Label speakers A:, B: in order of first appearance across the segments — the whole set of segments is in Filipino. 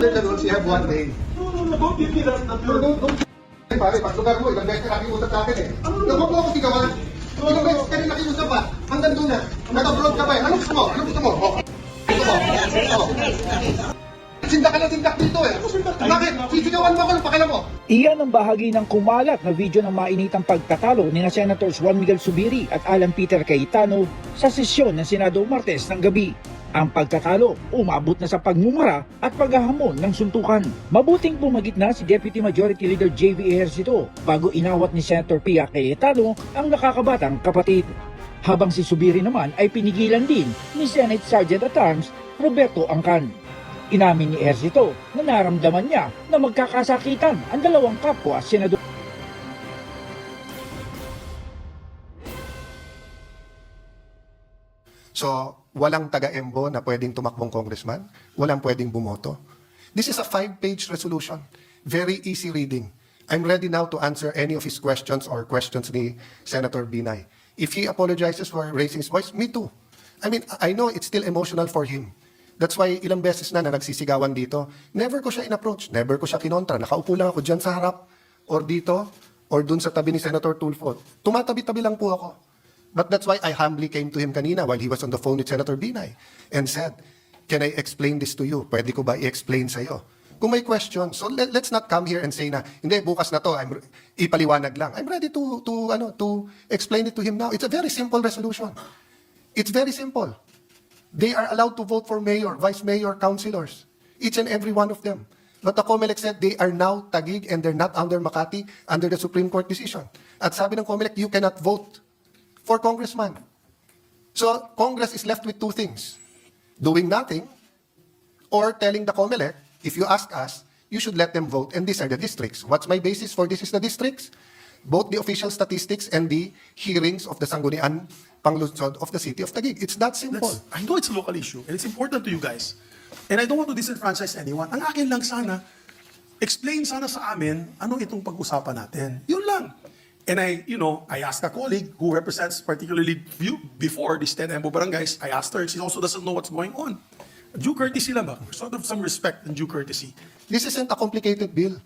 A: the rules, you have one day.
B: No, no, no, don't give me that.
A: No, no, no. Ay, pare, pag lugar mo, ilang beses ka nakiusap sa akin eh. Ano mo ako sigawan? Ilang beses ka rin nakiusap pa. Hanggang doon na. Nag-abroad ka pa eh. Ano gusto mo? Ano gusto mo? Oh. Gusto mo? Oh. Sindak ka na sindak dito eh. Bakit? Sisigawan mo ako ng pakialam mo.
C: Iyan ang bahagi ng kumalat na video ng mainitang pagtatalo ni na Senators Juan Miguel Subiri at Alan Peter Cayetano sa sesyon ng Senado Martes ng gabi. Ang pagtatalo umabot na sa pagmumura at paghahamon ng suntukan. Mabuting pumagit na si Deputy Majority Leader J.V. Ejercito bago inawat ni Senator Pia Cayetano ang nakakabatang kapatid. Habang si Subiri naman ay pinigilan din ni Senate Sergeant at Arms Roberto Angkan. Inamin ni Ejercito na naramdaman niya na magkakasakitan ang dalawang kapwa senador.
A: So, walang taga-embo na pwedeng tumakbong congressman, walang pwedeng bumoto. This is a five-page resolution. Very easy reading. I'm ready now to answer any of his questions or questions ni Senator Binay. If he apologizes for raising his voice, me too. I mean, I know it's still emotional for him. That's why ilang beses na na nagsisigawan dito, never ko siya in-approach, never ko siya kinontra. Nakaupo lang ako dyan sa harap, or dito, or dun sa tabi ni Senator Tulfo. Tumatabi-tabi lang po ako. But that's why I humbly came to him kanina while he was on the phone with Senator Binay and said, Can I explain this to you? Pwede ko ba i-explain sa'yo? Kung may question, so let, let's not come here and say na, hindi, bukas na to, I'm, ipaliwanag lang. I'm ready to, to, ano, to explain it to him now. It's a very simple resolution. It's very simple. They are allowed to vote for mayor, vice mayor, councilors. Each and every one of them. But the COMELEC said they are now Tagig and they're not under Makati under the Supreme Court decision. At sabi ng COMELEC, you cannot vote for congressman. So Congress is left with two things. Doing nothing or telling the COMELEC, if you ask us, you should let them vote and these are the districts. What's my basis for this is the districts? Both the official statistics and the hearings of the Sangguniang Panglunsod of the city of Taguig. It's that simple.
B: Let's, I know it's a local issue and it's important to you guys. And I don't want to disenfranchise anyone. Ang akin lang sana, explain sana sa amin ano itong pag-usapan natin. Yun lang. And I, you know, I asked a colleague who represents particularly you before these 10 Embo barangays, I asked her, she also doesn't know what's going on. Due courtesy lang ba? Sort of some respect and due courtesy.
A: This isn't a complicated bill.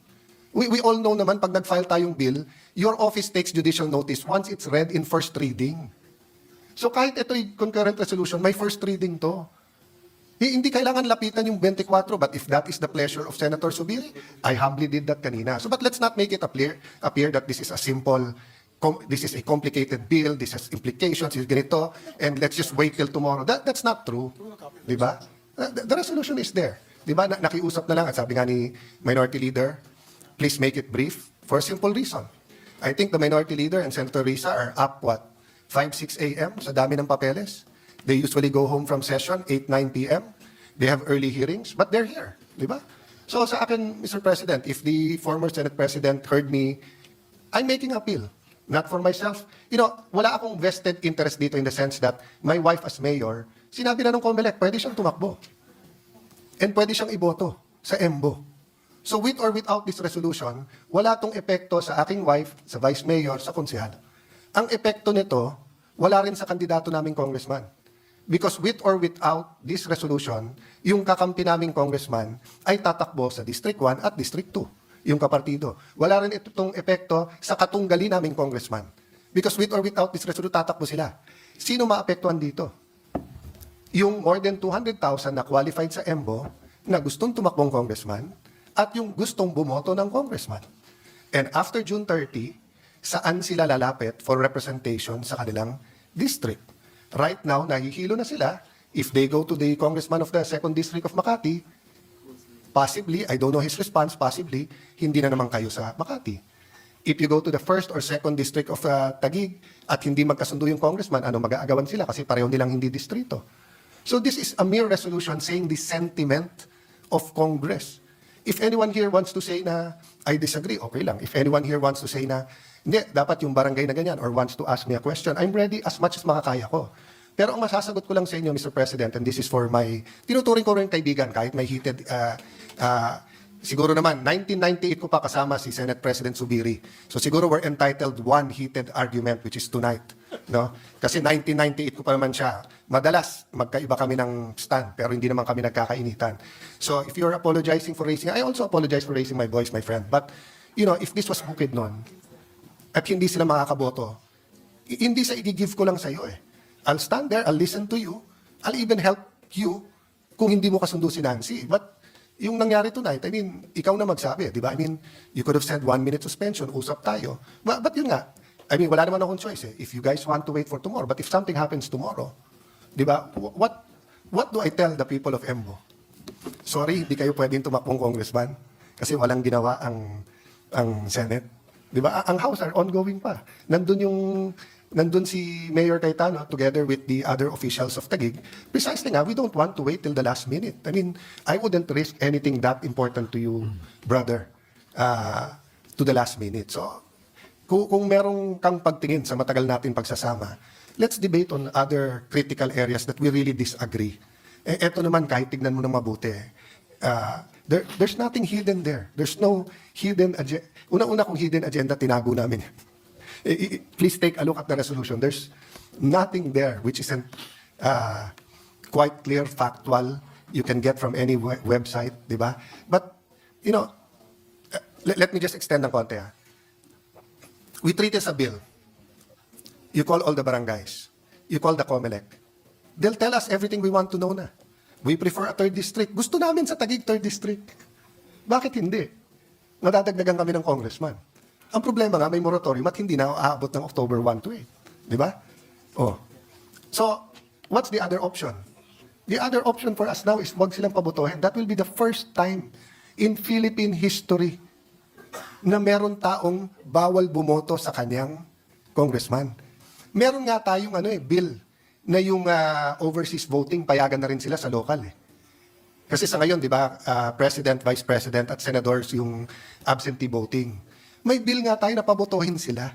A: We, we all know naman pag nag-file tayong bill, your office takes judicial notice once it's read in first reading. So kahit ito'y concurrent resolution, may first reading to. Hindi kailangan lapitan yung 24, but if that is the pleasure of Senator Subiri, I humbly did that kanina. So but let's not make it appear, appear that this is a simple, com- this is a complicated bill, this has implications, is ganito, and let's just wait till tomorrow. That, that's not true. Di ba? Uh, The, the resolution is there. Di ba? Na, nakiusap na lang, at sabi nga ni Minority Leader, please make it brief for a simple reason. I think the Minority Leader and Senator Risa are up, what, 5, 6 a.m. sa dami ng papeles. They usually go home from session 8, 9 p.m. They have early hearings, but they're here, di ba? So sa akin, Mr. President, if the former Senate President heard me, I'm making appeal. Not for myself. You know, wala akong vested interest dito in the sense that my wife as mayor, sinabi na ng COMELEC, pwede siyang tumakbo. And pwede siyang iboto sa EMBO. So with or without this resolution, wala tong epekto sa aking wife, sa vice mayor, sa konsehal. Ang epekto nito, wala rin sa kandidato naming congressman. Because with or without this resolution, yung kakampi naming congressman ay tatakbo sa District 1 at District 2, yung kapartido. Wala rin itong epekto sa katunggali naming congressman. Because with or without this resolution, tatakbo sila. Sino maapektuhan dito? yung more than 200,000 na qualified sa EMBO na gustong tumakbong congressman at yung gustong bumoto ng congressman. And after June 30, saan sila lalapit for representation sa kanilang district? Right now, nahihilo na sila. If they go to the congressman of the 2nd District of Makati, possibly, I don't know his response, possibly, hindi na naman kayo sa Makati. If you go to the first or second district of uh, Taguig at hindi magkasundo yung congressman, ano mag-aagawan sila kasi pareho nilang hindi distrito. So this is a mere resolution saying the sentiment of Congress. If anyone here wants to say na I disagree, okay lang. If anyone here wants to say na hindi, dapat yung barangay na ganyan or wants to ask me a question, I'm ready as much as makakaya ko. Pero ang masasagot ko lang sa inyo, Mr. President, and this is for my, tinuturing ko rin kaibigan kahit may heated, uh, uh, siguro naman, 1998 ko pa kasama si Senate President Subiri. So siguro we're entitled one heated argument, which is tonight. No? Kasi 1998 ko pa naman siya. Madalas, magkaiba kami ng stand, pero hindi naman kami nagkakainitan. So, if you're apologizing for raising, I also apologize for raising my voice, my friend. But, you know, if this was bukid noon, at hindi sila makakaboto, i- hindi sa i-give ko lang sa'yo eh. I'll stand there, I'll listen to you, I'll even help you kung hindi mo kasundo si Nancy. But yung nangyari tonight, I mean, ikaw na magsabi, di ba? I mean, you could have said one minute suspension, usap tayo. But, but yun nga, I mean, wala naman akong choice eh. If you guys want to wait for tomorrow, but if something happens tomorrow, di ba, wh- what, what do I tell the people of Embo? Sorry, hindi kayo pwedeng tumakbong congressman kasi walang ginawa ang ang Senate. 'Di ba? Ang House are ongoing pa. Nandun yung nandun si Mayor Cayetano together with the other officials of Taguig. Precisely nga, we don't want to wait till the last minute. I mean, I wouldn't risk anything that important to you, brother, uh, to the last minute. So, kung, kung merong kang pagtingin sa matagal natin pagsasama, let's debate on other critical areas that we really disagree. Eh, eto naman, kahit tignan mo na mabuti, uh, there, there's nothing hidden there. There's no hidden agenda. Una-una kung hidden agenda, tinago namin. Please take a look at the resolution. There's nothing there which isn't uh, quite clear, factual, you can get from any we- website, di ba? But, you know, uh, let, let me just extend ng konti ah we treat this a bill. You call all the barangays. You call the COMELEC. They'll tell us everything we want to know na. We prefer a third district. Gusto namin sa Taguig third district. Bakit hindi? Nadadagdagan kami ng congressman. Ang problema nga, may moratorium at hindi na aabot ng October 1 to 8. Di ba? Oh. So, what's the other option? The other option for us now is wag silang pabotohin. That will be the first time in Philippine history na meron taong bawal bumoto sa kanyang congressman. Meron nga tayong ano eh, bill na yung ah, overseas voting, payagan na rin sila sa local eh. Kasi sa ngayon, di ba, ah, President, Vice President at Senators yung absentee voting. May bill nga tayo na pabotohin sila.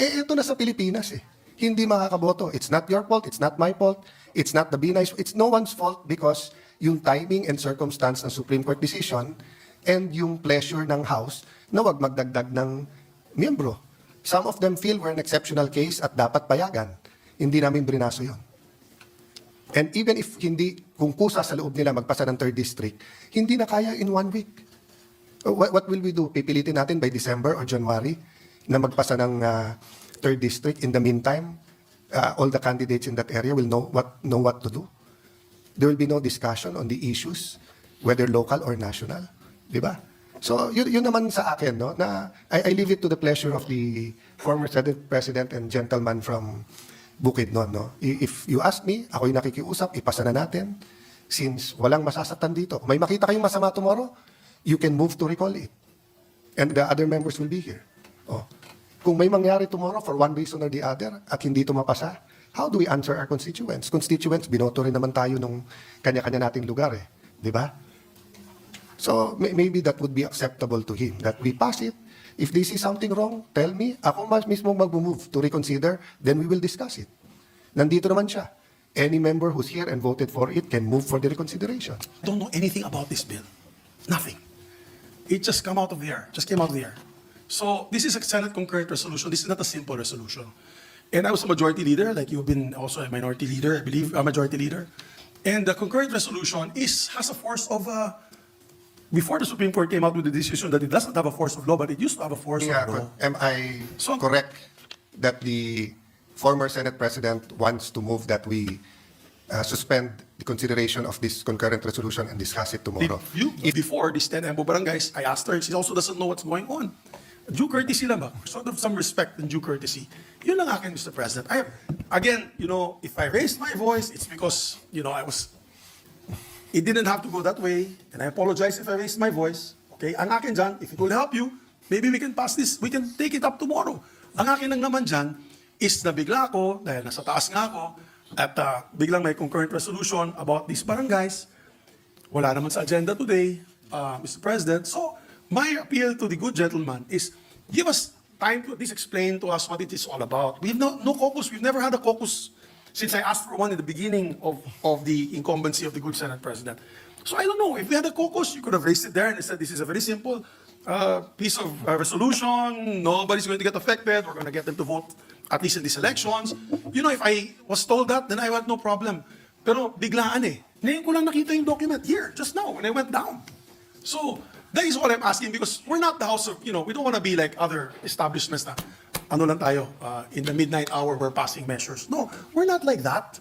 A: Eh, ito na sa Pilipinas eh. Hindi makakaboto. It's not your fault, it's not my fault, it's not the Binay's, it's no one's fault because yung timing and circumstance ng Supreme Court decision and yung pleasure ng House na wag magdagdag ng miyembro. Some of them feel we're an exceptional case at dapat payagan. Hindi namin brinaso yon. And even if hindi, kung kusa sa loob nila magpasa ng third district, hindi na kaya in one week. Uh, What, what will we do? Pipilitin natin by December or January na magpasa ng uh, third district. In the meantime, uh, all the candidates in that area will know what, know what to do. There will be no discussion on the issues, whether local or national. Di ba? So, yun, yun naman sa akin, no? Na I, I leave it to the pleasure of the former Senate President and gentleman from Bukidnon, no? I- If you ask me, ako'y nakikiusap, ipasa na natin. Since walang masasaktan dito. May makita kayong masama tomorrow, you can move to recall it. And the other members will be here. Oh. Kung may mangyari tomorrow for one reason or the other at hindi ito mapasa, how do we answer our constituents? Constituents, binoto rin naman tayo nung kanya-kanya nating lugar eh. Di ba? So may- maybe that would be acceptable to him that we pass it. If they see something wrong, tell me. Ako mas mismo mag-move to reconsider, then we will discuss it. Nandito naman siya. Any member who's here and voted for it can move for the reconsideration.
B: don't know anything about this bill. Nothing. It just come out of the air. Just came out of the air. So this is a Senate concurrent resolution. This is not a simple resolution. And I was a majority leader, like you've been also a minority leader, I believe, a majority leader. And the concurrent resolution is has a force of uh, before the Supreme Court came out with the decision that it doesn't have a force of law, but it used to have a force
A: Yeah,
B: of law.
A: co- am I
B: So-
A: correct that the former Senate President wants to move that we uh, suspend the consideration of this concurrent resolution and discuss it tomorrow?
B: You, before these 10 Embo barangays, I asked her, she also doesn't know what's going on. Due courtesy lang ba? Sort of some respect and due courtesy. Yun lang akin, Mr. President. I, again, you know, if I raised my voice, it's because, you know, I was, it didn't have to go that way, and I apologize if I raised my voice. Okay, ang akin dyan, if it will help you, maybe we can pass this, we can take it up tomorrow. Ang akin lang naman dyan, is na bigla ako, dahil nasa taas nga ako, at uh, biglang may concurrent resolution about these barangays, wala naman sa agenda today, uh, Mr. President. So, my appeal to the good gentleman is give us time to at least explain to us what it is all about. We have no, no caucus. We've never had a caucus since I asked for one in the beginning of, of the incumbency of the good Senate President. So I don't know. If we had a caucus, you could have raised it there and said this is a very simple uh, piece of uh, resolution. Nobody's going to get affected. We're going to get them to vote at least in these elections. You know, if I was told that, then I had no problem. Pero biglaan eh. Ngayon ko lang nakita yung document here, just now, when I went down. So, that is what I'm asking because we're not the house of, you know, we don't want to be like other establishments na, ano lang tayo, uh, in the midnight hour, we're passing measures. No, we're not like that.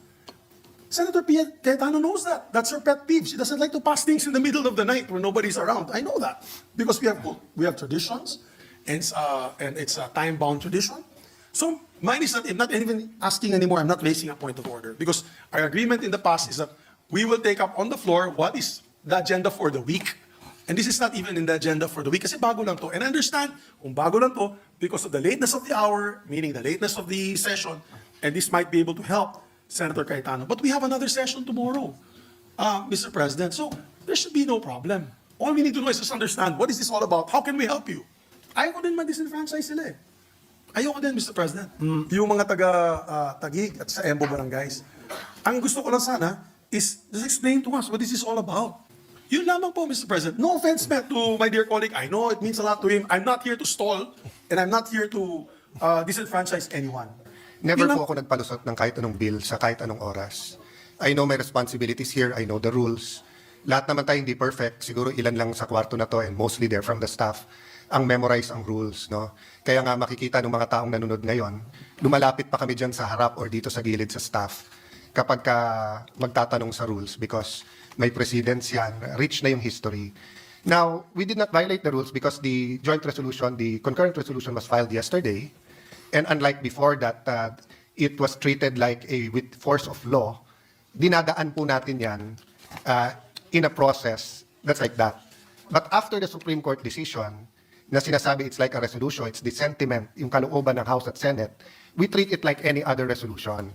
B: Senator Pia Cayetano knows that. That's her pet peeve. She doesn't like to pass things in the middle of the night when nobody's around. I know that because we have we have traditions, and it's, uh, and it's a time bound tradition. So mine is not, I'm not even asking anymore. I'm not raising a point of order because our agreement in the past is that we will take up on the floor what is the agenda for the week. And this is not even in the agenda for the week kasi bago lang to. And I understand kung bago lang to because of the lateness of the hour, meaning the lateness of the session, and this might be able to help Senator Cayetano. But we have another session tomorrow, uh, Mr. President. So there should be no problem. All we need to do is just understand what is this all about? How can we help you? Ayaw ko din ma-disenfranchise sila eh. Ayoko din, Mr. President. Yung mga taga ah, Tagig at sa Embo Barangays. Ang gusto ko lang sana is just explain to us what this is all about. Yun lamang po, Mr. President. No offense meant to my dear colleague. I know it means a lot to him. I'm not here to stall and I'm not here to uh, disenfranchise anyone.
A: Never
B: Yun lang-
A: po ako nagpalusot ng kahit anong bill sa kahit anong oras. I know my responsibilities here. I know the rules. Lahat naman tayo hindi perfect. Siguro ilan lang sa kwarto na to and mostly they're from the staff ang memorize ang rules. No? Kaya nga makikita ng mga taong nanonood ngayon, lumalapit pa kami dyan sa harap or dito sa gilid sa staff kapag ka magtatanong sa rules because may precedents yan, rich na yung history. Now, we did not violate the rules because the joint resolution, the concurrent resolution was filed yesterday. And unlike before that, uh, it was treated like a with force of law, dinadaan po natin yan uh, in a process that's like that. But after the Supreme Court decision, na sinasabi it's like a resolution, it's the sentiment, yung kalooban ng House at Senate, we treat it like any other resolution.